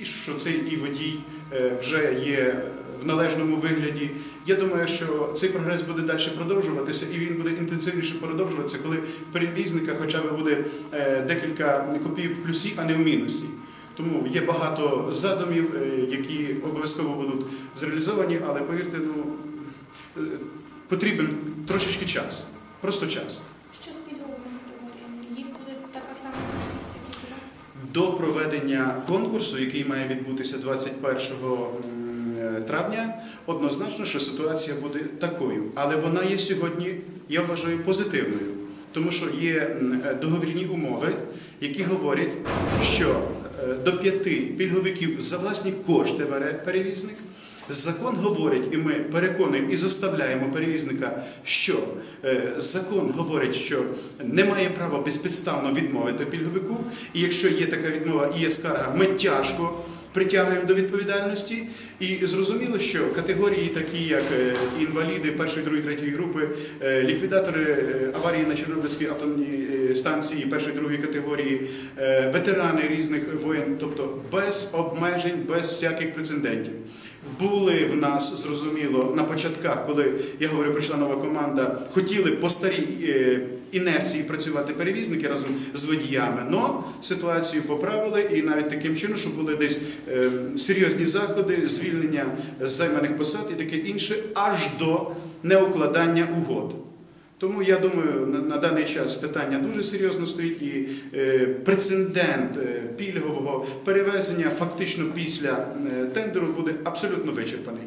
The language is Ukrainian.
і що цей і водій е, вже є в належному вигляді. Я думаю, що цей прогрес буде далі продовжуватися, і він буде інтенсивніше продовжуватися, коли в перевізниках хоча б буде е, декілька копійок в плюсі, а не в мінусі. Тому є багато задумів, е, які обов'язково будуть зреалізовані, але повірте, ну потрібен трошечки час, просто час. Що з пільговими категоріями? Їх буде така сама кількість? До проведення конкурсу, який має відбутися 21 м, травня, однозначно, що ситуація буде такою. Але вона є сьогодні, я вважаю, позитивною, тому що є договірні умови, які говорять, що е, до п'яти пільговиків за власні кошти бере перевізник. Закон говорить, і ми переконуємо і заставляємо перевізника, що е, закон говорить, що немає права безпідставно відмовити пільговику, і якщо є така відмова і є скарга, ми тяжко притягуємо до відповідальності. І зрозуміло, що категорії, такі як е, інваліди першої, другої, третьої групи, е, ліквідатори аварії на Чорнобильській атомній станції першої, другої категорії, ветерани різних воєн, тобто без обмежень, без всяких прецедентів. Були в нас зрозуміло на початках, коли я говорю прийшла нова команда, хотіли по старій е, інерції працювати перевізники разом з водіями. але ситуацію поправили і навіть таким чином, що були десь е, серйозні заходи, звільнення займаних посад і таке інше, аж до неукладання угод. Тому я думаю, на, даний час питання дуже серйозно стоїть, і е, прецедент е, пільгового перевезення фактично після е, тендеру буде абсолютно вичерпаний.